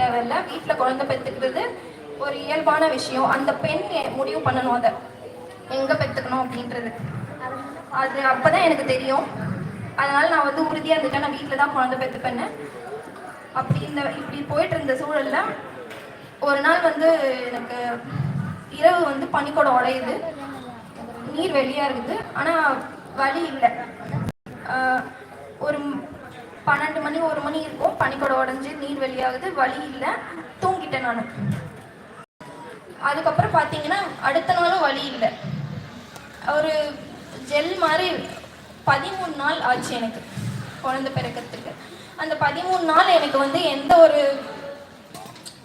தேவையில்ல. வீட்டில் குழந்தை பெற்றுக்கிறது ஒரு இயல்பான விஷயம். அந்த பெண் முடிவு பண்ணணும் அதை. எங்கே பெற்றுக்கணும் அப்படின்றது. அது அப்போ தான் எனக்கு தெரியும். அதனால் நான் வந்து உறுதியாக இருந்துட்டேன். நான் வீட்டில் தான் குழந்தை பெற்றுப்பேன்னு அப்படி இந்த இப்படி போயிட்டு இருந்த சூழலில் ஒரு நாள் வந்து எனக்கு இரவு வந்து பனிக்கூடம் உடையுது. நீர் வெளியாக இருக்குது. ஆனால் வழி இல்லை. ஒரு பன்னெண்டு மணி ஒரு மணி இருக்கும். பனிக்கூட உடஞ்சி நீர் வெளியாகுது. வழி இல்லை. தூங்கிட்டேன் நான். அதுக்கப்புறம் பார்த்தீங்கன்னா அடுத்த நாளும் வழி இல்லை. ஒரு ஜெல் மாதிரி பதிமூணு நாள் ஆச்சு எனக்கு குழந்தை பிறக்கிறதுக்கு. அந்த பதிமூணு நாள் எனக்கு வந்து எந்த ஒரு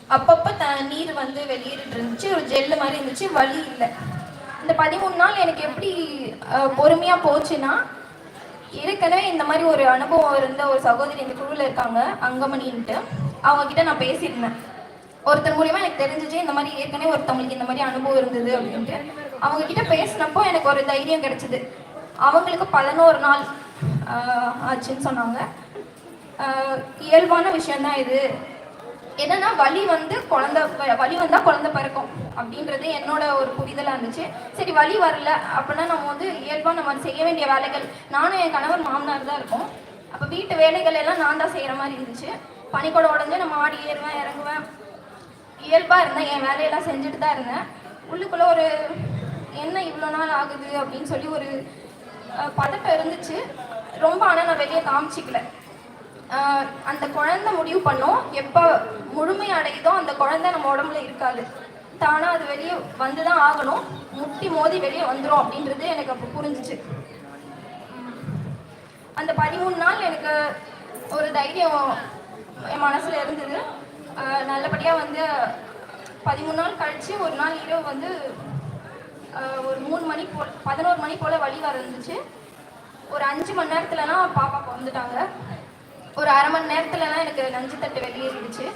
அப்பப்போ த நீர் வந்து வெளியிட்டு இருந்துச்சு. ஒரு ஜெல்லு மாதிரி இருந்துச்சு. வழி இல்லை. இந்த பதிமூணு நாள் எனக்கு எப்படி பொறுமையாக போச்சுன்னா ஏற்கனவே இந்த மாதிரி ஒரு அனுபவம் இருந்த ஒரு சகோதரி இந்த குழுவில் இருக்காங்க அங்கமணின்ட்டு. அவங்க கிட்ட நான் பேசியிருந்தேன். ஒருத்தர் மூலியமா எனக்கு தெரிஞ்சிச்சு இந்த மாதிரி ஏற்கனவே ஒருத்தவங்களுக்கு இந்த மாதிரி அனுபவம் இருந்தது அப்படின்ட்டு. அவங்க கிட்ட பேசினப்போ எனக்கு ஒரு தைரியம் கிடைச்சது. அவங்களுக்கு பதினோரு நாள் ஆச்சுன்னு சொன்னாங்க. இயல்பான விஷயம்தான் இது. என்னன்னா வலி வந்து குழந்தை வலி வந்தா குழந்தை பிறக்கும். அப்படின்றது என்னோட ஒரு புரிதலா இருந்துச்சு. சரி வழி வரல. அப்படின்னா நம்ம வந்து இயல்பாக நம்ம செய்ய வேண்டிய வேலைகள். நானும் என் கணவர் மாமனார் தான் இருக்கோம். அப்போ வீட்டு வேலைகள் எல்லாம் நான் தான் செய்யற மாதிரி இருந்துச்சு. பனிக்கூட உடஞ்சு நம்ம ஆடி ஏறுவேன் இறங்குவேன். இயல்பா இருந்தேன். என் வேலையெல்லாம் செஞ்சுட்டு தான் இருந்தேன். உள்ளுக்குள்ள ஒரு என்ன இவ்வளோ நாள் ஆகுது? அப்படின்னு சொல்லி ஒரு பதட்டம் இருந்துச்சு. ரொம்ப ஆனால் நான் வெளியே காமிச்சிக்கல. அந்த குழந்தை முடிவு பண்ணோம். எப்போ முழுமை அடையுதோ அந்த குழந்தை நம்ம உடம்புல இருக்காது. தானாக அது வெளியே வந்து தான் ஆகணும். முட்டி மோதி வெளியே வந்துடும் அப்படின்றது எனக்கு அப்போ புரிஞ்சிச்சு. அந்த பதிமூணு நாள் எனக்கு ஒரு தைரியம் என் மனசில் இருந்தது. நல்லபடியாக வந்து பதிமூணு நாள் கழித்து ஒரு நாள் இரவு வந்து ஒரு மூணு மணி போல் பதினோரு மணி போல் வழி வர இருந்துச்சு. ஒரு அஞ்சு மணி நேரத்துலலாம் பாப்பா வந்துட்டாங்க. ஒரு அரை மணி நேரத்துலலாம் எனக்கு நஞ்சு தட்டு வெளியேறிடுச்சு இருந்துச்சு.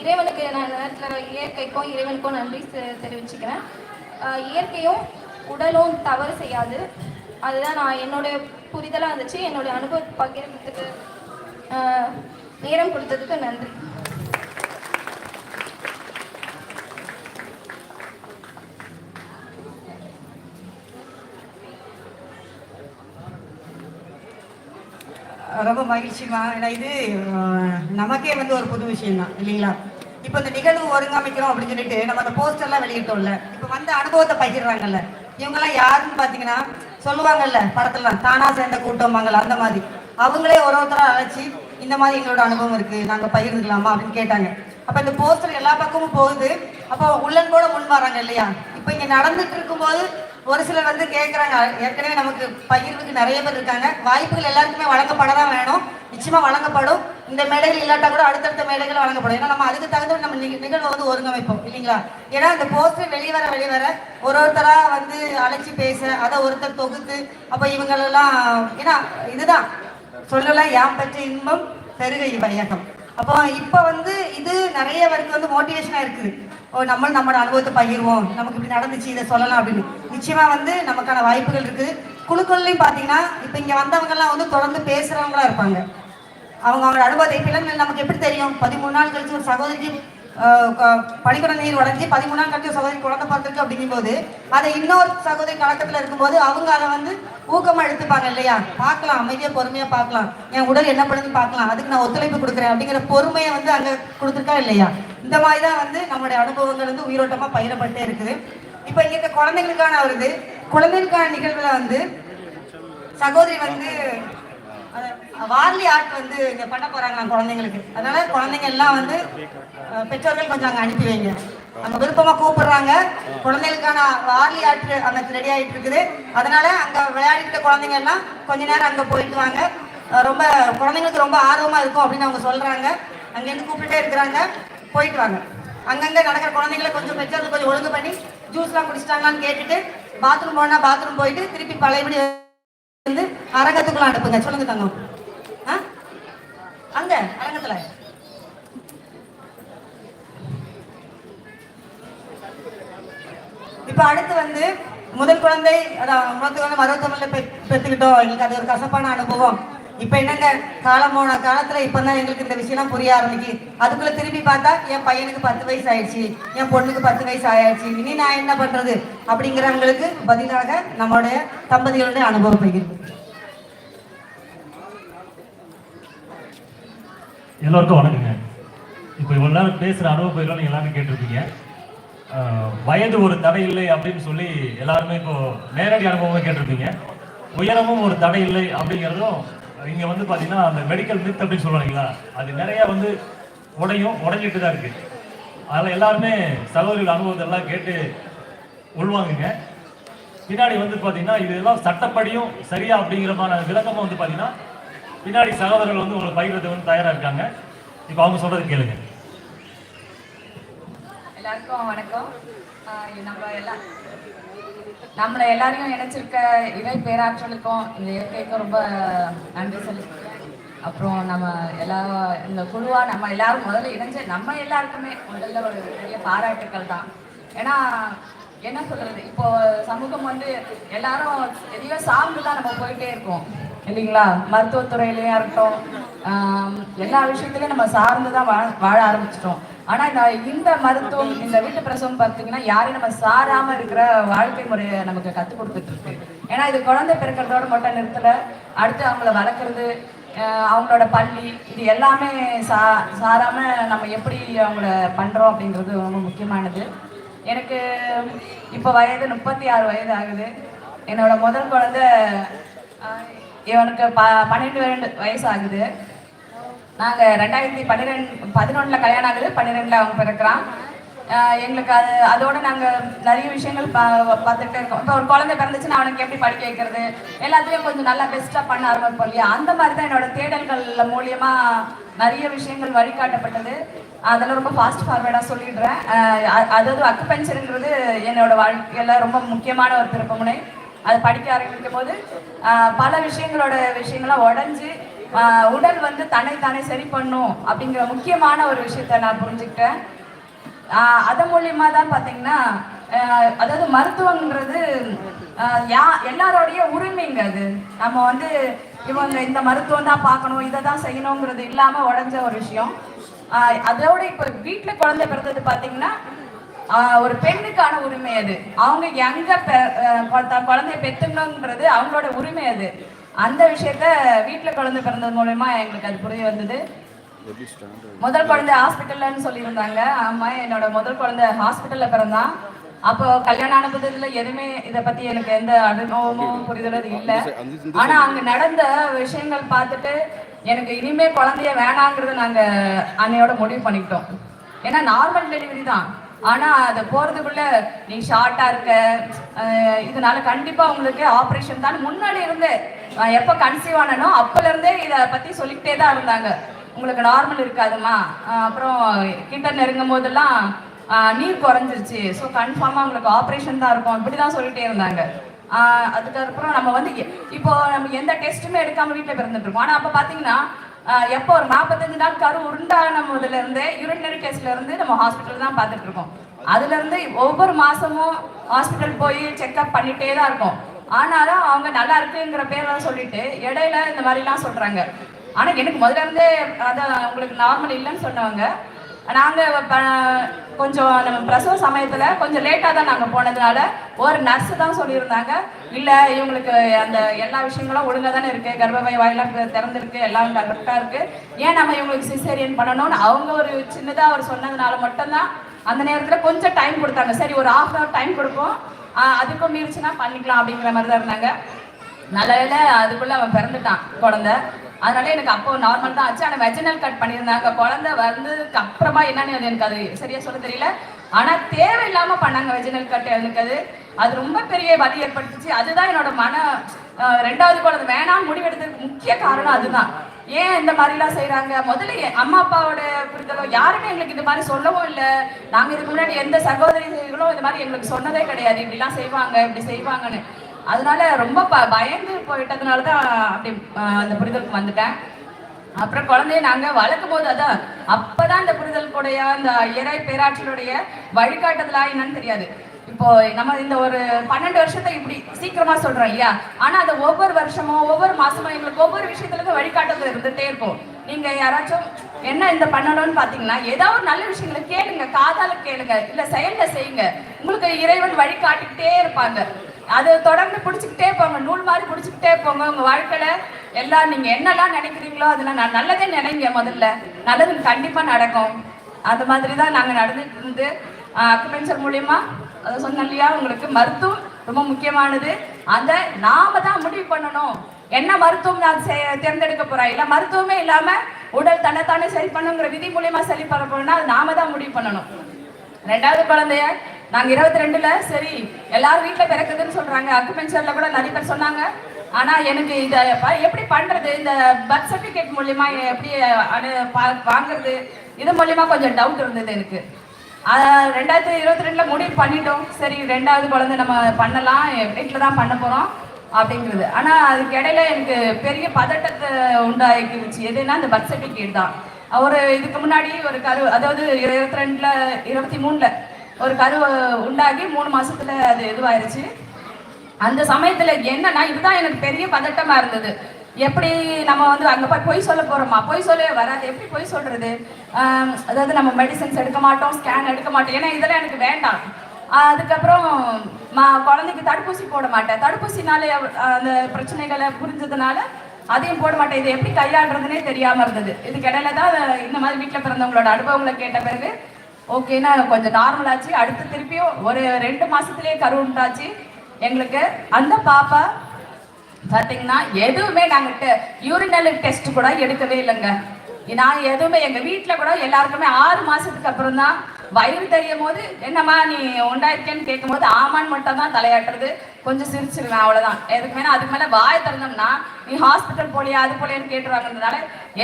இறைவனுக்கு நான் இந்த நேரத்தில் இயற்கைக்கும் இறைவனுக்கும் நன்றி தெரிவிச்சுக்கிறேன். இயற்கையும் உடலும் தவறு செய்யாது. அதுதான் நான் என்னோட புரிதலாக இருந்துச்சு. என்னோட அனுபவத்தை பகிர்ந்ததுக்கு நேரம் கொடுத்ததுக்கு நன்றி. ரொம்ப மகிழ்ச்சிமா ஏன்னா இது நமக்கே வந்து ஒரு புது விஷயம் தான் இல்லைங்களா? இப்போ இந்த நிகழ்வு ஒருங்கமைக்கிறோம் அப்படின்னு சொல்லிட்டு நம்ம அந்த போஸ்டர்லாம் வெளியிட்டோம்ல இப்போ வந்த அனுபவத்தை பகிர்றாங்கல்ல. இவங்கெல்லாம் யாருன்னு பார்த்தீங்கன்னா சொல்லுவாங்கல்ல படத்துலாம் தானா சேர்ந்த கூட்டம்பாங்கல்ல அந்த மாதிரி. அவங்களே ஒரு ஒருத்தராக அழைச்சி இந்த மாதிரி எங்களோட அனுபவம் இருக்கு நாங்கள் பகிர்ந்துக்கலாமா? அப்படின்னு கேட்டாங்க. அப்போ இந்த போஸ்டர் எல்லா பக்கமும் போகுது. அப்போ உள்ளன் கூட முன் வராங்க இல்லையா? இப்போ இங்கே நடந்துட்டு இருக்கும்போது ஒரு சிலர் வந்து கேட்குறாங்க ஏற்கனவே நமக்கு பகிர்வுக்கு நிறைய பேர் இருக்காங்க. வாய்ப்புகள் எல்லாருக்குமே வழங்கப்பட தான் வேணும். நிச்சயமாக வழங்கப்படும். இந்த மேடைகள் இல்லாட்டா கூட அடுத்தடுத்த மேடைகள் வழங்கப்படும். ஏன்னா நம்ம அதுக்கு தகுந்த நம்ம நிக- நிகழ்வை வந்து ஒருங்கமைப்போம் இல்லைங்களா? ஏன்னா இந்த போஸ்டர் வெளிவர வெளிவர ஒரு ஒருத்தராக வந்து அழைச்சி பேச அதை ஒருத்தர் தொகுத்து அப்போ இவங்களெல்லாம் ஏன்னா இதுதான். சொல்லலாம் யாம் பற்றி இன்பம் பெருகை பயக்கம் அப்போ இப்போ வந்து இது நிறைய பேருக்கு வந்து மோட்டிவேஷனாக இருக்குது. ஓ நம்ம நம்மளோட அனுபவத்தை பகிர்வோம். நமக்கு இப்படி நடந்துச்சு இதை சொல்லலாம் அப்படின்னு. நிச்சயமா வந்து நமக்கான வாய்ப்புகள் இருக்குது. குழுக்கள்லையும் பார்த்தீங்கன்னா இப்போ இங்கே வந்தவங்கெல்லாம் வந்து தொடர்ந்து பேசுகிறவங்களா இருப்பாங்க. அவங்க அவங்க அனுபவத்தை பிள்ளைங்கள் நமக்கு எப்படி தெரியும்? பதிமூணு நாள் கழிச்சு ஒரு சகோதரிக்கு பனிக்குட நீர் உடஞ்சி பதிமூணு நாள் கழிச்சு சகோதரி குழந்தை பிறந்திருக்கு அப்படிங்கும்போது அதை இன்னொரு சகோதரி கலக்கத்தில் இருக்கும்போது அவங்க அதை வந்து ஊக்கமா எடுத்துப்பாங்க இல்லையா? பார்க்கலாம் அமைதியா பொறுமையா பார்க்கலாம். என் உடல் என்ன பண்ணுது பார்க்கலாம். அதுக்கு நான் ஒத்துழைப்பு கொடுக்குறேன் அப்படிங்கிற பொறுமையை வந்து அங்க கொடுத்துருக்கா இல்லையா? இந்த மாதிரி தான் வந்து நம்மளுடைய அனுபவங்கள் வந்து உயிரோட்டமா பயிரப்பட்டே இருக்குது. இப்போ இங்க இருக்க குழந்தைகளுக்கான வருது குழந்தைகளுக்கான நிகழ்வுல வந்து சகோதரி வந்து வார்லி ஆர்ட் வந்து இங்க பண்ண போறாங்க குழந்தைங்களுக்கு. அதனால குழந்தைங்க எல்லாம் வந்து பெற்றோர்கள் கொஞ்சம் அங்க அனுப்பி வைங்க. அங்க விருப்பமா கூப்பிடுறாங்க. குழந்தைகளுக்கான வார்லி ஆர்ட் அங்க ரெடி ஆயிட்டு இருக்குது. அதனால அங்க விளையாடிட்டு குழந்தைங்க எல்லாம் கொஞ்ச நேரம் அங்க போயிட்டு வாங்க. ரொம்ப குழந்தைங்களுக்கு ரொம்ப ஆர்வமா இருக்கும் அப்படின்னு அவங்க சொல்றாங்க. அங்கேருந்து கூப்பிட்டுட்டே இருக்கிறாங்க. போயிட்டு வாங்க. அங்கங்க நடக்கிற குழந்தைங்களை கொஞ்சம் பெற்றோர்கள் கொஞ்சம் ஒழுங்கு பண்ணி ஜூஸ்லாம் குடிச்சிட்டாங்களான்னு கேட்டுட்டு பாத்ரூம் போனா பாத்ரூம் போயிட்டு திருப்பி பழையபடி வந்து அரங்கத்துக்குள்ள அனுப்புங்க. சொல்லுங்க தங்கம். ஆ? அங்க அரங்கத்துல. இப்ப அடுத்து வந்து முதல் குழந்தை அதான் உணர்த்து வந்து மருத்துவமனையில் பெற்றுக்கிட்டோம். எங்களுக்கு அது ஒரு கசப்பான அனுபவம். இப்ப என்னங்க காலம் போன காலத்துல இப்பதான் எங்களுக்கு இந்த விஷயம்லாம் புரிய ஆரம்பிக்கு அதுக்குள்ள திரும்பி பார்த்தா என் பையனுக்கு பத்து வயசு ஆயிடுச்சு என் பொண்ணுக்கு பத்து வயசு ஆயிடுச்சு இனி நான் என்ன பண்றது? அப்படிங்கிறவங்களுக்கு பதிலாக நம்மளுடைய தம்பதிகளுடைய அனுபவம் பகிர்வு எல்லோருக்கும் வணக்கங்க. இப்போ இவ்வளோ நேரம் பேசுகிற அனுபவ பயிரெலாம் எல்லாரும் கேட்டிருப்பீங்க. வயது ஒரு தடை இல்லை அப்படின்னு சொல்லி எல்லாருமே இப்போ நேரடி அனுபவமே கேட்டிருப்பீங்க. உயரமும் ஒரு தடை இல்லை அப்படிங்கிறதும் இங்கே வந்து பார்த்தீங்கன்னா அந்த மெடிக்கல் மித் அப்படின்னு சொல்லுவாங்களா அது நிறைய வந்து உடையும் உடைஞ்சிட்டு தான் இருக்கு. அதில் எல்லாருமே சகோதரிகள் அனுபவத்தை எல்லாம் கேட்டு உள்வாங்குங்க. பின்னாடி வந்து பார்த்தீங்கன்னா இதெல்லாம் சட்டப்படியும் சரியா அப்படிங்கிறமான விளக்கமும் வந்து பார்த்தீங்கன்னா பின்னாடி சகோதரர்கள் வந்து உங்களுக்கு பகிர்றது வந்து தயாராக இருக்காங்க. இப்போ அவங்க சொல்றது கேளுங்க. எல்லாருக்கும் வணக்கம். நம்ம எல்லாம் நம்மளை எல்லாரையும் இணைச்சிருக்க இறை பேராற்றலுக்கும் இந்த இயற்கைக்கும் ரொம்ப நன்றி சொல்லிக்கிறேன் அப்புறம் நம்ம எல்லா இந்த குழுவா நம்ம எல்லாரும் முதல்ல இணைஞ்சு நம்ம எல்லாருக்குமே முதல்ல ஒரு பெரிய பாராட்டுக்கள் தான். ஏன்னா என்ன சொல்றது? இப்போ சமூகம் வந்து எல்லாரும் எதையோ சார்ந்து தான் நம்ம போயிட்டே இருக்கோம். இல்லைங்களா? மருத்துவத்துறையிலையா இருக்கட்டும் எல்லா விஷயத்துலையும் நம்ம சார்ந்து தான் வாழ வாழ ஆரம்பிச்சிட்டோம். ஆனா இந்த இந்த மருத்துவம் இந்த வீட்டு பிரசவம் பார்த்தீங்கன்னா யாரையும் நம்ம சாராம இருக்கிற வாழ்க்கை முறையை நமக்கு கற்றுக் கொடுத்துட்டு இருக்கு ஏன்னா இது குழந்தை பிறக்கிறதோட மட்டும் நிறுத்தல. அடுத்து அவங்கள வளர்க்குறது அவங்களோட பள்ளி இது எல்லாமே சா சாராம நம்ம எப்படி அவங்கள பண்றோம் அப்படின்றது ரொம்ப முக்கியமானது. எனக்கு இப்போ வயது முப்பத்தி ஆறு வயது ஆகுது. என்னோட முதல் குழந்தை இவனுக்கு ப பன்னெண்டு வயசு ஆகுது நாங்கள் ரெண்டாயிரத்தி பன்னிரெண்டு பதினொன்றில் கல்யாணம் ஆகுது பன்னிரெண்டில் அவன் பிறக்கிறான். எங்களுக்கு அது அதோட நாங்கள் நிறைய விஷயங்கள் பா பார்த்துட்டே இருக்கோம். இப்போ ஒரு குழந்தை பிறந்துச்சுன்னா அவனுக்கு எப்படி படிக்க வைக்கிறது? எல்லாத்துலேயும் கொஞ்சம் நல்லா பெஸ்ட்டாக பண்ண ஆரம்பிப்போம் இல்லையா? அந்த மாதிரி தான் என்னோட தேடல்கள் மூலியமாக நிறைய விஷயங்கள் வழிகாட்டப்பட்டது. அதெல்லாம் ரொம்ப ஃபாஸ்ட் ஃபார்வேர்டாக சொல்லிடுறேன். அதாவது அக்குபென்ச்சருங்கிறது என்னோட வாழ்க்கையில் ரொம்ப முக்கியமான ஒரு திருப்பமுனை. அது படிக்க ஆரம்பிக்கும் போது பல விஷயங்களோட விஷயங்கள்லாம் உடஞ்சி உடல் வந்து தன்னை தானே சரி பண்ணும் அப்படிங்கிற முக்கியமான ஒரு விஷயத்த நான் புரிஞ்சுக்கிட்டேன். அது அதன் மூலியமா தான் பார்த்தீங்கன்னா அதாவது மருத்துவங்கிறது யா எல்லாரோடைய உரிமைங்க அது. நம்ம வந்து இவங்க இந்த மருத்துவம் தான் பார்க்கணும் இதை தான் செய்யணுங்கிறது இல்லாமல் உடஞ்ச ஒரு விஷயம். அதோட இப்போ வீட்டில் குழந்தை பிறந்தது பார்த்தீங்கன்னா ஒரு பெண்ணுக்கான உரிமை அது. அவங்க எங்க குழந்தைய பெத்துக்கணுங்கிறது அவங்களோட உரிமை அது. அந்த விஷயத்த வீட்டில் குழந்தை பிறந்தது மூலயமா எங்களுக்கு அது புரிய வந்தது. முதல் குழந்தை ஹாஸ்பிட்டல்லன்னு சொல்லியிருந்தாங்க. ஆமா என்னோட முதல் குழந்தை ஹாஸ்பிட்டல்ல பிறந்தான். அப்போ கல்யாணம் ஆன புதுல எதுவுமே இதை பத்தி எனக்கு எந்த அனுபவமும் புரிதலும் இல்ல. ஆனா அங்க நடந்த விஷயங்கள் பார்த்துட்டு எனக்கு இனிமே குழந்தைய வேணாங்கிறத நாங்க அன்னையோட முடிவு பண்ணிக்கிட்டோம். ஏன்னா நார்மல் டெலிவரி தான். ஆனா அது போறதுக்குள்ள நீ ஷார்ட்டா இருக்க இதனால கண்டிப்பா உங்களுக்கு ஆபரேஷன் தான். முன்னாடி இருந்தே எப்ப கன்சீவ் ஆனனோ அப்பல இருந்தே இத பத்தி சொல்லிக்கிட்டே தான் இருந்தாங்க. உங்களுக்கு நார்மல் இருக்காதுமா அப்புறம் கிட்ட நெருங்கும் போதெல்லாம் நீர் குறைஞ்சிருச்சு. ஸோ கன்ஃபார்மாக உங்களுக்கு ஆப்ரேஷன் தான் இருக்கும். இப்படி தான் சொல்லிட்டே இருந்தாங்க. அதுக்கப்புறம் நம்ம வந்து இப்போ நம்ம எந்த டெஸ்ட்டுமே எடுக்காம வீட்டில் பிறந்துட்டு இருக்கோம். ஆனால் அப்போ பார்த்தீங்கன்னா எப்போ ஒரு நாற்பத்தஞ்சு நாள் கரு உருண்டான முதல்ல இருந்தே யூரினரி டெஸ்ட்ல இருந்து நம்ம ஹாஸ்பிட்டல் தான் பார்த்துட்டு இருக்கோம் அதுல இருந்து ஒவ்வொரு மாசமும் ஹாஸ்பிட்டல் போய் செக்அப் பண்ணிட்டே தான் இருக்கும். ஆனாலும் அவங்க நல்லா இருக்குங்கிற பேரெல்லாம் சொல்லிட்டு இடையில இந்த மாதிரிலாம் சொல்றாங்க. ஆனா எனக்கு முதல்ல இருந்தே அதான் உங்களுக்கு நார்மல் இல்லைன்னு சொன்னவங்க நாங்கள் கொஞ்சம் நம்ம பிரசவ சமயத்தில் கொஞ்சம் லேட்டாக தான் நாங்கள் போனதுனால ஒரு நர்ஸு தான் சொல்லியிருந்தாங்க. இல்லை இவங்களுக்கு அந்த எல்லா விஷயங்களும் ஒழுங்காக தானே இருக்குது கர்ப்பப்பை வாயிலாக திறந்துருக்கு. எல்லாம் கரெக்டாக இருக்குது ஏன் நம்ம இவங்களுக்கு சிசேரியன் பண்ணணும்னு அவங்க ஒரு சின்னதாக அவர் சொன்னதுனால மட்டும்தான் அந்த நேரத்தில் கொஞ்சம் டைம் கொடுத்தாங்க. சரி ஒரு ஆஃப் ஹவர் டைம் கொடுப்போம். அதுக்கும் மீறிச்சுன்னா பண்ணிக்கலாம் அப்படிங்கிற மாதிரி தான் இருந்தாங்க. நல்ல வேலை அதுக்குள்ளே அவன் பிறந்துட்டான் குழந்தை. அதனால எனக்கு அப்போ நார்மல் தான் ஆச்சு. ஆனால் வெஜினல் கட் பண்ணியிருந்தாங்க. குழந்தை வந்ததுக்கு அப்புறமா என்னன்னு அது எனக்கு அது சரியா சொல்ல தெரியல. ஆனா தேவையில்லாம பண்ணாங்க வெஜினல் கட் எனக்கு அது. அது ரொம்ப பெரிய வலி ஏற்படுத்துச்சு. அதுதான் என்னோட மன ரெண்டாவது குழந்தை. வேணாம் முடிவெடுத்ததுக்கு முக்கிய காரணம் அதுதான். ஏன் இந்த மாதிரிலாம் செய்கிறாங்க முதல்ல என் அம்மா அப்பாவோட புரிதலோ யாருமே எங்களுக்கு இந்த மாதிரி சொல்லவும் இல்லை. நாங்க இதுக்கு முன்னாடி எந்த சகோதரிகளும் இந்த மாதிரி எங்களுக்கு சொன்னதே கிடையாது. இப்படிலாம் செய்வாங்க இப்படி செய்வாங்கன்னு. அதனால ரொம்ப ப பயந்து போயிட்டதுனால தான் அப்படி அந்த புரிதலுக்கு வந்துட்டேன். அப்புறம் குழந்தைய நாங்கள் வளர்க்கும் போது அதான் அப்பதான் இந்த புரிதலுக்குடைய அந்த இறை பேராற்றலுடைய வழிகாட்டுதலா என்னன்னு தெரியாது. இப்போ நம்ம இந்த ஒரு பன்னெண்டு வருஷத்தை இப்படி சீக்கிரமா சொல்றோம் இல்லையா? ஆனா அது ஒவ்வொரு வருஷமும் ஒவ்வொரு மாசமும் எங்களுக்கு ஒவ்வொரு விஷயத்துல இருந்து வழிகாட்டுதல் இருந்துட்டே இருக்கும். நீங்க யாராச்சும் என்ன இந்த பண்ணணும்னு பாத்தீங்கன்னா ஏதாவது ஒரு நல்ல விஷயங்களை கேளுங்க காதால கேளுங்க இல்ல செயல்ல செய்யுங்க. உங்களுக்கு இறைவன் வழிகாட்டிக்கிட்டே இருப்பாங்க. அது தொடர்ந்து பிடிச்சிக்கிட்டே போங்க நூல் மாதிரி பிடிச்சிக்கிட்டே போங்க. உங்க வாழ்க்கையில எல்லாம் நீங்க என்னெல்லாம் நினைக்கிறீங்களோ அதெல்லாம் நான் நல்லதே நினைங்க முதல்ல. நல்லது கண்டிப்பா நடக்கும். அது மாதிரி தான் நாங்க நடந்துட்டு இருந்து அக்குபென்சர் மூலியமா அதை சொன்னேன் இல்லையா உங்களுக்கு மருத்துவம் ரொம்ப முக்கியமானது. அந்த நாம தான் முடிவு பண்ணணும். என்ன மருத்துவம் நான் செ- தேர்ந்தெடுக்க போறேன்? இல்ல மருத்துவமே இல்லாம உடல் தன்னைத்தானே சரி பண்ணுங்கிற விதி மூலியமா சரி பண்ண போனா அது நாம தான் முடிவு பண்ணணும். ரெண்டாவது குழந்தைய நாங்க இருபத்தி ரெண்டுல சரி எல்லாரும் வீட்டில் பிறக்குதுன்னு சொல்றாங்க. அக்குபென்சர்ல கூட நிறைய பேர் சொன்னாங்க. ஆனா எனக்கு இதை எப்படி பண்றது? இந்த பர்த் சர்டிபிகேட் மூலியமா எப்படி அனு- பா- வாங்குறது? இது மூலியமா கொஞ்சம் டவுட் இருந்தது எனக்கு. ரெண்டாயிரத்தி இருபத்தி ரெண்டுல முடிவு பண்ணிட்டோம். சரி ரெண்டாவது குழந்தை நம்ம பண்ணலாம். வீட்டில் தான் பண்ண போறோம் அப்படிங்கிறது. ஆனா அதுக்கு இடையில எனக்கு பெரிய பதட்டத்தை உண்டாக்கிருச்சு. எதுன்னா இந்த பர்த் சர்டிபிகேட் தான். ஒரு இதுக்கு முன்னாடி ஒரு கரு அதாவது இருபத்தி ரெண்டுல இருபத்தி மூணுல ஒரு கரு உண்டாகி மூணு மாசத்துல அது இதுவாயிருச்சு. அந்த சமயத்துல என்னன்னா இதுதான் எனக்கு பெரிய பதட்டமா இருந்தது. எப்படி நம்ம வந்து அங்க போய் பொய் சொல்ல போறோமா? பொய் சொல்லவே வராது. எப்படி பொய் சொல்றது? அதாவது நம்ம மெடிசன்ஸ் எடுக்க மாட்டோம் ஸ்கேன் எடுக்க மாட்டோம். ஏன்னா இதெல்லாம் எனக்கு வேண்டாம். அதுக்கப்புறம் மா குழந்தைக்கு தடுப்பூசி போட மாட்டேன். தடுப்பூசினாலே அந்த பிரச்சனைகளை புரிஞ்சதுனால அதையும் போட மாட்டேன். இது எப்படி கையாளுறதுனே தெரியாம இருந்தது. இதுக்கிடையில தான் இந்த மாதிரி வீட்டில் பிறந்தவங்களோட அனுபவங்களை கேட்ட பிறகு ஓகேன்னா கொஞ்சம் நார்மல் ஆச்சு. அடுத்து திருப்பியும் ஒரு ரெண்டு மாசத்துலயே கரு உண்டாச்சு. எங்களுக்கு அந்த பாப்பா பார்த்தீங்கன்னா எதுவுமே நாங்கள் யூரினல் டெஸ்ட் கூட எடுக்கவே இல்லைங்க. நான் எதுவுமே எங்கள் வீட்டில் கூட எல்லாருக்குமே ஆறு மாதத்துக்கு அப்புறம் தான் வயிறு தெரியும் போது என்னம்மா நீ உண்டாயிருக்கேன்னு கேட்கும் போது ஆமான்னு மட்டும் தான் தலையாட்டுறது. கொஞ்சம் சிரிச்சிருவேன் அவ்வளோதான் எதுக்கு மேலே அதுக்கு மேலே வாய் திறந்தோம்னா நீ ஹாஸ்பிட்டல் போலியா அது போலியான்னு கேட்டுருவாங்கன்றதுனால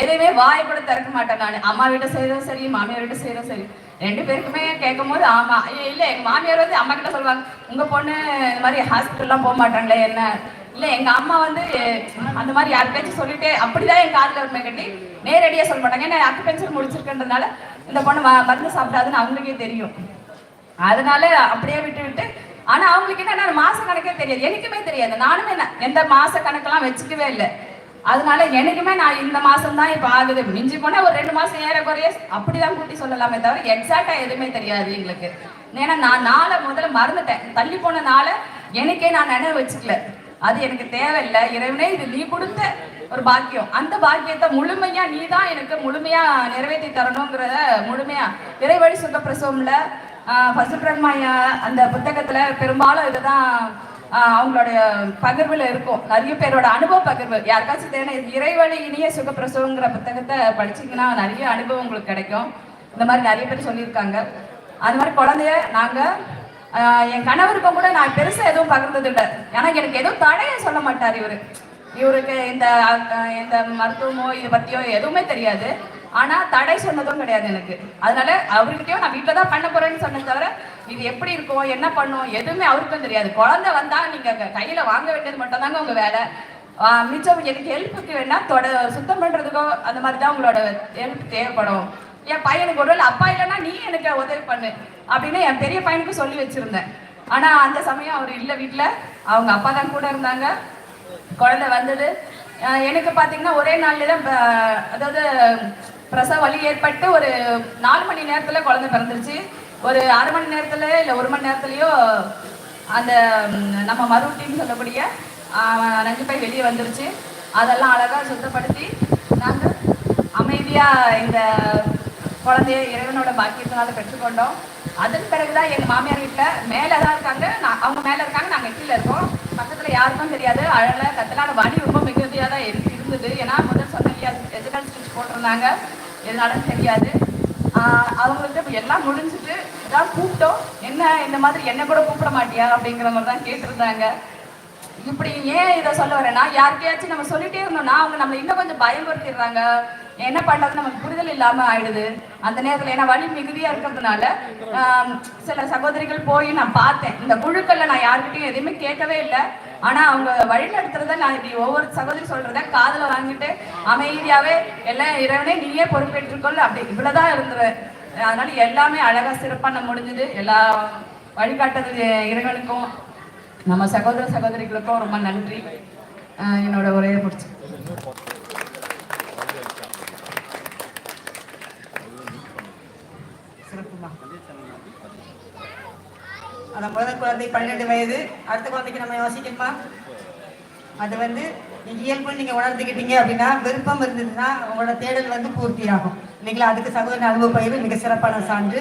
எதுவுமே வாய் கூட திறக்க மாட்டேன் நான். அம்மா வீட்டை செய்கிறதும் சரி மாமியார் வீட்டை செய்கிறதும் சரி. ரெண்டு பேருக்குமே கேட்கும் போது ஆமா. ஐயோ, இல்ல எங்க மாமியார் வந்து அம்மா கிட்ட சொல்லுவாங்க உங்க பொண்ணு இந்த மாதிரி ஹாஸ்பிட்டல்லாம் போக மாட்டாங்களே என்ன? இல்ல எங்க அம்மா வந்து அந்த மாதிரி யார் பேச்சு சொல்லிட்டே அப்படிதான் என் காதுல உண்மை கட்டி நேரடியா சொல்ல மாட்டாங்க. ஏன்னா அக்குபென்சர் முடிச்சிருக்கன்றதுனால இந்த பொண்ணு மருந்து சாப்பிடாதுன்னு அவங்களுக்கே தெரியும். அதனால அப்படியே விட்டு விட்டு ஆனா அவங்களுக்கு என்ன மாச கணக்கே தெரியாது. எனக்குமே தெரியாது. நானுமே எந்த மாச கணக்கெல்லாம் வச்சுக்கவே இல்லை. அதனால எனக்குமே நான் இந்த மாசம் தான் இப்ப ஆகுது. மிஞ்சி போனா ஒரு ரெண்டு மாசம் ஏற குறைய அப்படிதான் கூட்டி சொல்லலாமே தவிர எக்ஸாக்டா எதுவுமே தெரியாது எங்களுக்கு. ஏன்னா நான் நாளை முதல்ல மறந்துட்டேன். தள்ளி போன நாளை எனக்கே நான் நினைவு வச்சுக்கல. அது எனக்கு தேவையில்லை. இறைவனே இது நீ கொடுத்த ஒரு பாக்கியம். அந்த பாக்கியத்தை முழுமையா நீ தான் எனக்கு முழுமையா நிறைவேற்றி தரணுங்கிறத முழுமையா இறைவழி சுக பிரசவம்ல பசுபிரம்மாயா அந்த புத்தகத்துல பெரும்பாலும் இதுதான் அவங்களுடைய பகிர்வுல இருக்கும். நிறைய பேரோட அனுபவ பகிர்வு. யாருக்காச்சும் தேவை இறைவழி இனிய சுகப்பிரசவங்கிற புத்தகத்தை படிச்சீங்கன்னா நிறைய அனுபவம் உங்களுக்கு கிடைக்கும். இந்த மாதிரி நிறைய பேர் சொல்லியிருக்காங்க. அது மாதிரி குழந்தைய நாங்க என் கணவருக்கும் கூட நான் பெருசா எதுவும் பகிர்ந்தது இல்லை. ஏன்னா எனக்கு எதுவும் தடையை சொல்ல மாட்டார் இவரு. இவருக்கு இந்த இந்த மருத்துவமோ இதை பத்தியோ எதுவுமே தெரியாது. ஆனா தடை சொன்னதும் கிடையாது எனக்கு. அதனால அவர்கிட்டயும் நான் வீட்டில் தான் பண்ண போறேன்னு சொன்னது தவிர இது எப்படி இருக்கும் என்ன பண்ணும் எதுவுமே அவருக்கும் தெரியாது. குழந்தை வந்தா நீங்க கையில வாங்க வேண்டியது மட்டும் தாங்க உங்க வேலை. மிச்சம் எனக்கு ஹெல்ப்புக்கு வேணா தொட சுத்தம் பண்றதுக்கோ அந்த மாதிரி தான் உங்களோட ஹெல்ப் தேவைப்படும். என் பையனுக்கு ஒரு அப்பா இல்லைன்னா நீ எனக்கு உதவி பண்ணு அப்படின்னு என் பெரிய பையனுக்கு சொல்லி வச்சிருந்தேன். ஆனா அந்த சமயம் அவர் இல்லை வீட்டில் அவங்க அப்பா தான் கூட இருந்தாங்க. குழந்தை வந்தது. எனக்கு பார்த்தீங்கன்னா ஒரே நாள்ல தான் அதாவது பிரசவ வலி ஏற்பட்டு ஒரு நாலு மணி நேரத்துல குழந்தை பிறந்துருச்சு. ஒரு அரை மணி நேரத்துல இல்லை ஒரு மணி நேரத்துலயோ அந்த நம்ம மறுபடியும் சொல்லக்கூடிய நஞ்சு பை வெளியே வந்துருச்சு. அதெல்லாம் அழகா சுத்தப்படுத்தி நாங்கள் அமைதியா இந்த குழந்தைய இறைவனோட பாக்கியத்தினால பெற்றுக்கொண்டோம். அதன் பிறகுதான் எங்க மாமியார் வீட்டில் மேல தான் இருக்காங்க. நான் அவங்க மேல இருக்காங்க. நாங்க கீழே இருக்கோம். பக்கத்துல யாருக்கும் தெரியாது. அழலை கத்தலான வலி ரொம்ப மிகுதியா தான் இருந்தது. ஏன்னா முதல் சொன்ன ஸ்டிச் போட்டிருந்தாங்க எதனாலும் தெரியாது. அவங்கள்ட்ட இப்போ எல்லாம் முடிஞ்சுட்டு தான் கூப்பிட்டோம். என்ன இந்த மாதிரி என்ன கூட கூப்பிட மாட்டியா அப்படிங்கிற மாதிரி தான் கேட்டிருந்தாங்க. இப்படி ஏன் இதை சொல்ல வரேன்னா யாருக்கையாச்சும் நம்ம சொல்லிட்டே இருந்தோம்னா அவங்க நம்மளை இன்னும் கொஞ்சம் பயமுறுத்திடுறாங்க. என்ன பண்ணுறது நமக்கு புரிதல் இல்லாமல் ஆயிடுது. அந்த நேரத்தில் ஏன்னா வலி மிகுதியாக இருக்கிறதுனால சில சகோதரிகள் போய் நான் பார்த்தேன். இந்த குழுக்களில் நான் யாருக்கிட்டையும் எதையுமே கேட்கவே இல்லை. ஆனா அவங்க வழி நடத்துறத நான் இப்படி ஒவ்வொரு சகோதரி சொல்றத காதுல வாங்கிட்டு அமைதியாவே எல்லாம் இறைவனே நீயே பொறுப்பேற்றுக்கொள் அப்படி இவ்வளவுதான் இருந்துரு அதனால எல்லாமே அழகா சிறப்பா முடிஞ்சது. எல்லா வழிகாட்டுறது இறைவனுக்கும் நம்ம சகோதர சகோதரிகளுக்கும் ரொம்ப நன்றி. என்னோட உரையை பிடிச்சி அந்த முதல் குழந்தை பன்னிரெண்டு வயது. அடுத்த குழந்தைக்கு நம்ம யோசிக்கணுமா? அது வந்து நீங்கள் இயல்பு நீங்க உணர்ந்துக்கிட்டீங்க அப்படின்னா விருப்பம் இருந்ததுன்னா உங்களோட தேடல் வந்து பூர்த்தி ஆகும் இல்லைங்களா? அதுக்கு சகோதர அனுபவ பயிர் மிக சிறப்பான சான்று.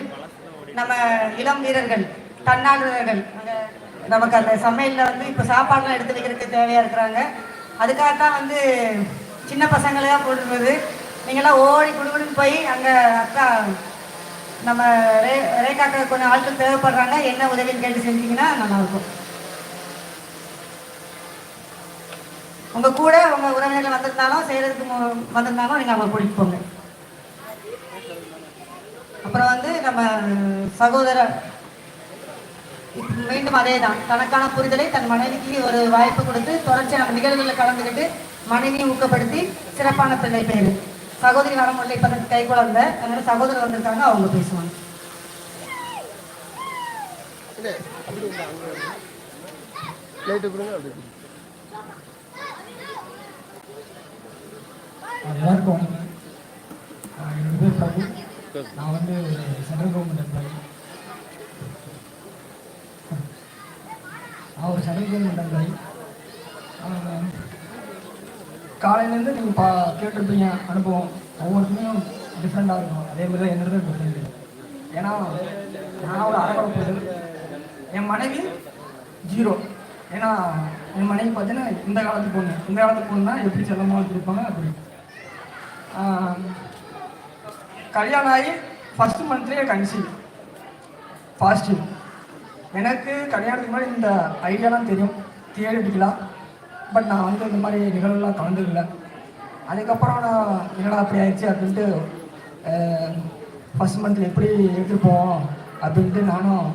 நம்ம இளம் வீரர்கள் தன்னார்வலர்கள் நமக்கு அந்த சமையல்ல வந்து இப்போ சாப்பாடுலாம் எடுத்து வைக்கிறதுக்கு தேவையா இருக்கிறாங்க. அதுக்காக தான் வந்து சின்ன பசங்களையா போட்டுருந்தது நீங்களாம் ஓடி குடுகுடுன்னு போய் அங்க அக்கா நம்ம ரே ரேகாக்க கொஞ்சம் ஆட்கள் தேவைப்படுறாங்க என்ன உதவின்னு கேட்டு செஞ்சீங்கன்னா நல்லாயிருக்கும். உங்கள் கூட உங்கள் உறவினர்கள் வந்திருந்தாலும் செய்கிறதுக்கு வந்திருந்தாலும் நீங்கள் அவங்க கூட்டிகிட்டு போங்க. அப்புறம் வந்து நம்ம சகோதரர் மீண்டும் அதே தான் தனக்கான புரிதலை தன் மனைவிக்கு ஒரு வாய்ப்பு கொடுத்து தொடர்ச்சி நம்ம நிகழ்வுகளில் கலந்துக்கிட்டு மனைவியை ஊக்கப்படுத்தி சிறப்பான பிள்ளை பேரு சகோதரி வர முடியல இப்போ கை குழந்தை அதனால சகோதரர் வந்திருக்காங்க அவங்க பேசுவாங்க. எல்லாருக்கும் என்னோட பேர் பிரபு. நான் வந்து ஒரு சென்ட்ரல் கவர்மெண்ட் எம்ப்ளாயி நான் ஒரு சென்ட்ரல் கவர்மெண்ட் எம்ப்ளாயி காலையிலேருந்து நீங்கள் பா கேட்டிருப்பீங்க அனுபவம் ஒவ்வொருத்தையும் டிஃப்ரெண்ட்டாக இருக்கும். அதே மாதிரி தான் என்னோட டிஃப்ரெண்ட் ஏன்னா நான் ஒரு அறகுறப்பது என் மனைவி ஜீரோ ஏன்னா என் மனைவி பார்த்தீங்கன்னா இந்த காலத்து பொண்ணு. இந்த காலத்து பொண்ணுனா எப்படி செல்லமாக வச்சுருப்பாங்க அப்படி. கல்யாணம் ஆகி ஃபஸ்ட் மந்த்லேயே கன்சீவ் பாசிட்டிவ் எனக்கு கல்யாணத்துக்கு முன்னாடி இந்த ஐடியாலாம் தெரியும். தியரிட்டிக்கலாக பட் நான் வந்து இந்த மாதிரி நிகழ்வுலாம் கலந்துக்கல அதுக்கப்புறம் நான் என்னடா அப்படி ஆயிடுச்சு அப்படின்ட்டு ஃபஸ்ட் மந்த்தில் எப்படி எடுத்துகிட்டு போவோம் அப்படின்ட்டு நானும்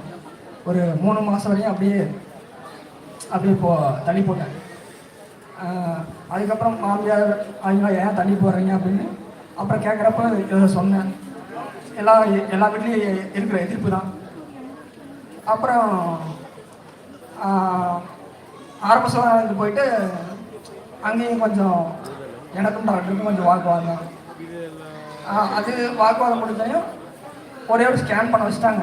ஒரு மூணு மாதம் வரையும் அப்படியே அப்படியே போ தள்ளி போட்டேன். அதுக்கப்புறம் மாமியார் அவங்க ஏன் தள்ளி போடுறீங்க அப்படின்னு அப்புறம் கேட்குறப்ப இதை சொன்னேன். எல்லா எல்லா வீட்லேயும் இருக்கிற எதிர்ப்பு தான். அப்புறம் ஆரம்ப சுகாதாரத்துக்கு போயிட்டு அங்கேயும் கொஞ்சம் எனக்கும் டாக்டருக்கும் கொஞ்சம் வாக்குவாதம். தான் அது வாக்குவாதம் முடிஞ்சதையும் ஒரே ஒரு ஸ்கேன் பண்ண வச்சுட்டாங்க.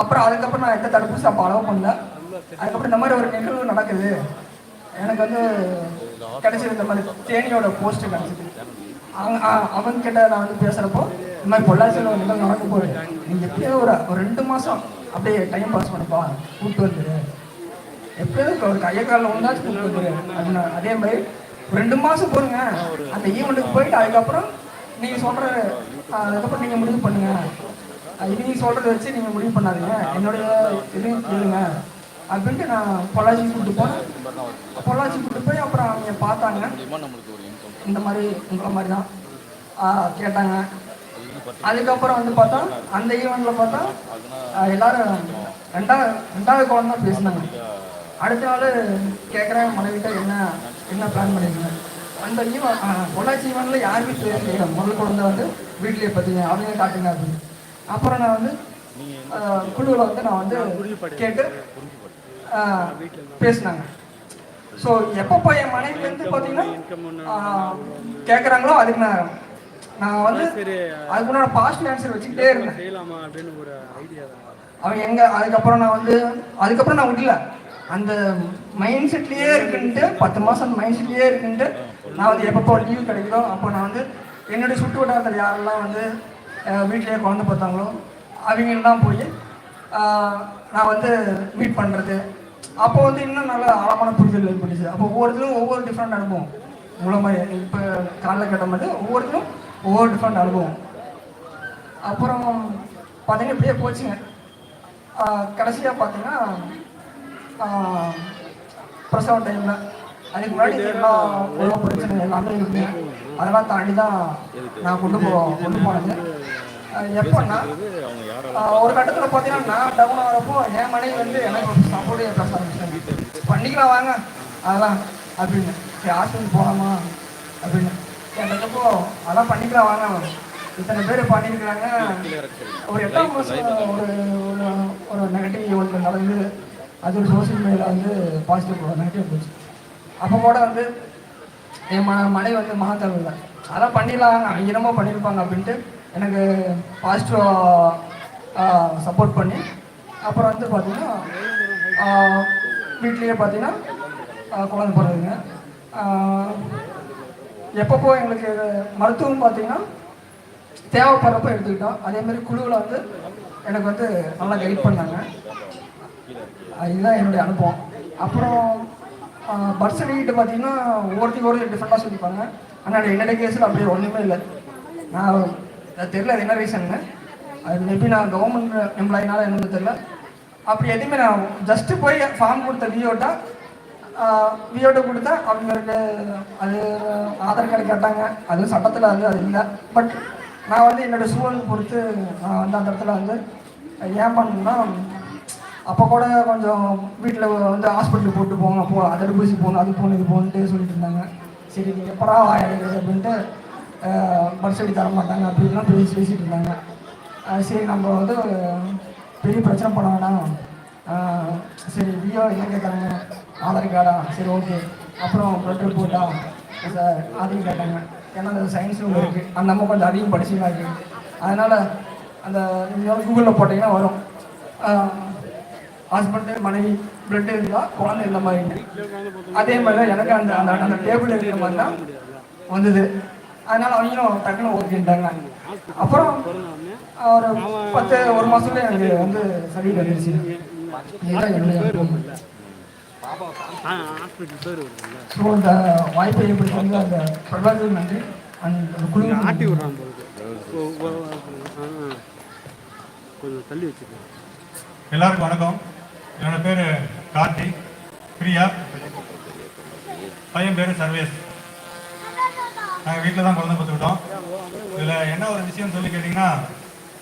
அப்புறம் அதுக்கப்புறம் நான் எந்த தடுப்பூசி அப்போ அளவு பண்ணல. அதுக்கப்புறம் இந்த மாதிரி ஒரு நிகழ்வு நடக்குது. எனக்கு வந்து கிடைச்சது இந்த மாதிரி தேனியோட போஸ்ட் கிடைச்சது. அவங்க அவங்க கிட்ட நான் வந்து பேசுகிறப்போ இந்த மாதிரி பொள்ளாச்சியில் ஒரு நிகழ்வு நடக்க போகுது. நீங்கள் எப்படியோ ஒரு ரெண்டு மாதம் அப்படியே டைம் பாஸ் பண்ணப்பா கூப்பிட்டு வந்துடு எப்பயாவது ஒரு கையை காலில் ஒன்றாச்சும் கூப்பிட்டு அப்படின்னா அதே மாதிரி ஒரு ரெண்டு மாதம் போடுங்க அந்த ஈவெண்ட்டுக்கு போயிட்டு அதுக்கப்புறம் நீங்கள் சொல்கிற அதுக்கப்புறம் நீங்கள் முடிவு பண்ணுங்க. அஹ் இது சொல்கிறத வச்சு நீங்கள் முடிவு பண்ணாதீங்க. என்னுடைய இது கேளுங்க அப்படின்ட்டு நான் பொள்ளாச்சி கூப்பிட்டு போனேன். பொள்ளாச்சி கூப்பிட்டு போய் அப்புறம் அவங்க பார்த்தாங்க. இந்த மாதிரி உங்களை மாதிரி தான் கேட்டாங்க. அதுக்கப்புறம் வந்து பார்த்தா அந்த ஈவெண்ட்ல பார்த்தா எல்லாரும் ரெண்டாவது ரெண்டாவது குழந்தை தான் பேசினாங்க. அடுத்த நாள் கேட்குறேன் மனைவிட்ட என்ன என்ன பிளான் பண்ணிருக்கீங்க அந்த ஈவன் பொள்ளாச்சி ஈவெண்ட்ல யாருமே தெரியல முதல் குழந்தை வந்து வீட்லயே பார்த்தீங்க அவங்க காட்டுங்க அப்படின்னு அப்புறம் நான் வந்து குழுவில் வந்து நான் வந்து கேட்டு பேசினாங்க. ஸோ எப்போ போய் என் மனைவி வந்து பார்த்தீங்கன்னா கேட்குறாங்களோ அதுக்கு நான் நான் வந்து அதுக்கு நான் பாசிட்டிவ் ஆன்சர் வச்சுக்கிட்டே இருந்தேன். அவன் எங்க அதுக்கப்புறம் நான் வந்து அதுக்கப்புறம் நான் விடல. அந்த மைண்ட் செட்லயே இருக்குன்ட்டு பத்து மாசம் மைண்ட் செட்லயே இருக்குன்ட்டு நான் வந்து எப்பப்போ லீவ் கிடைக்குதோ அப்போ நான் வந்து என்னுடைய சுற்று வட்டாரத்தில் யாரெல்லாம் வந்து அஹ், வீட்டிலேயே குழந்தை பார்த்தாங்களோ அவங்கெல்லாம் போய் நான் வந்து மீட் பண்ணுறது அப்போ வந்து இன்னும் நல்ல ஆழமான புரிதல் ஏற்பட்டுச்சு. அப்போ ஒவ்வொருத்தரும் ஒவ்வொரு டிஃப்ரெண்ட் அனுபவம். மூலமாக மாதிரி இப்போ காலைல கட்ட மாதிரி ஒவ்வொருத்தரும் ஒவ்வொரு டிஃப்ரெண்ட் அனுபவம். அப்புறம் பார்த்தீங்கன்னா இப்படியே போச்சுங்க. கடைசியாக பார்த்தீங்கன்னா பிரசவ டைமில் அதுக்கு முன்னாடி எல்லா உலக பிரச்சனை எல்லாமே இருக்குங்க அதெல்லாம் தாண்டி தான் நான் கொண்டு போ கொண்டு போனது. எப்போன்னா ஒரு கட்டத்தில் பார்த்தீங்கன்னா நான் டவுன் ஆகிறப்போ என் மனைவி வந்து எனக்கு சப்போர்ட் பேச ஆரம்பிச்சிட்டாங்க. பண்ணிக்கலாம் வாங்க. அதெல்லாம் அப்படின்னு. சரி ஹாஸ்பிட்டல் போகலாமா அப்படின்னு. கேட்டப்போ அதெல்லாம் பண்ணிக்கலாம் வாங்க. இத்தனை பேர் பண்ணியிருக்கிறாங்க. ஒரு எட்டாம் மாதம் ஒரு ஒரு ஒரு நெகட்டிவ் ஒன்று நடந்து அது ஒரு சோசியல் மீடியாவில் வந்து பாசிட்டிவ் நெகட்டிவ் போச்சு. அப்போ கூட வந்து என் ம மனைவி வந்து மகாதேவில்லை அதெல்லாம் பண்ணிடலாம் என்னமோ பண்ணியிருப்பாங்க அப்படின்ட்டு எனக்கு பாசிட்டிவாக சப்போர்ட் பண்ணி அப்புறம் வந்து பார்த்தீங்கன்னா வீட்லேயே பார்த்தீங்கன்னா குழந்தை பிறகுங்க எப்பப்போ எங்களுக்கு மருத்துவம் பார்த்தீங்கன்னா தேவைப்படுறப்ப எடுத்துக்கிட்டோம். அதேமாதிரி குழுவில் வந்து எனக்கு வந்து நல்லா கைட் பண்ணாங்க. இதுதான் என்னுடைய அனுபவம். அப்புறம் பர்த் சர்டிஃபிகேட் பார்த்தீங்கன்னா ஒவ்வொருத்தையும் ஒரு டிஃப்ரெண்ட்டாக சொல்லிப்பாங்க. ஆனால் என்னுடைய கேஸில் அப்படியே ஒன்றுமே இல்லை. நான் அது தெரியல அது என்ன ரீசன்னு அது மேபி நான் கவர்மெண்ட் எம்ப்ளாயினால என்னன்னு தெரியல. அப்படி எதுவுமே நான் ஜஸ்ட்டு போய் ஃபார்ம் கொடுத்த விஓட்டா விஓட்ட கொடுத்தா அவங்களுக்கு அது ஆதார் கார்டு கேட்டாங்க. அது சட்டத்தில் அது அது இல்லை. பட் நான் வந்து என்னோடய சூழல் பொறுத்து நான் வந்து அந்த இடத்துல வந்து ஏன் பண்ணணும்னா அப்போ கூட கொஞ்சம் வீட்டில் வந்து ஹாஸ்பிட்டலுக்கு போட்டு போங்க போ தடுப்பூசி போகணும் அது போகணும் இது போகணுன்ட்டு சொல்லிட்டு இருந்தாங்க. சரி நீங்கள் எப்படா ஆயிடுது அப்படின்ட்டு பரிசடி தர மாட்டாங்க அப்படின்லாம் பேசி பேசிகிட்டு இருந்தாங்க. சரி நம்ம வந்து பெரிய பிரச்சனை பண்ண வேணாம். சரி வியோ என்ன கேட்குறாங்க ஆதார் கார்டா சரி ஓகே அப்புறம் ப்ளட் ரிப்போர்ட்டா சார் அதையும் கேட்டாங்க. ஏன்னா அந்த சயின்ஸ் ரூம் இருக்குது அந்த அம்மா கொஞ்சம் அதிகம் படிச்சுலாம் இருக்குது அதனால் அந்த நீங்கள் கூகுளில் போட்டிங்கன்னா வரும். ஹஸ்பண்டு மனைவி பிளட் இருந்தால் குழந்தை இந்த மாதிரி. அதே மாதிரி தான் எனக்கு அந்த அந்த அந்த டேபிள் இருக்கிற மாதிரி தான் வந்தது. அதனால அவங்களும் டக்குன்னு ஓகேன்ட்டாங்க அப்புறம் ஒரு பத்து ஒரு மாசத்துல எனக்கு வந்து சரி வந்துருச்சு. இதுதான் என்னுடைய அனுபவம். ஸோ இந்த வாய்ப்பை ஏற்படுத்தி அந்த பிரபாகர் நன்றி. அண்ட் அந்த குழு ஆட்டி விட்றான் போகுது ஓ, ஓ, ஆ, ஆ. கொஞ்சம் தள்ளி வச்சுக்கோங்க எல்லாருக்கும் வணக்கம். என்னோட பேர் கார்த்தி பிரியா பையன் பேர் சர்வேஸ். நாங்கள் வீட்டில் தான் குழந்தை பார்த்துக்கிட்டோம் இதில் என்ன ஒரு விஷயம் சொல்லி கேட்டிங்கன்னா